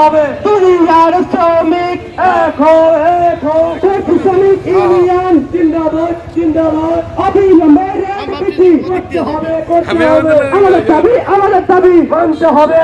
হবে। দুনিয়ার শ্রমিক এখো এখো শ্রমিক ইউনিয়ন। জিন্দাবাদ জিন্দাবাদ। অবিলম্বে করতে হবে করতে হবে। আমাদের দাবি আমাদের দাবি। মানতে হবে।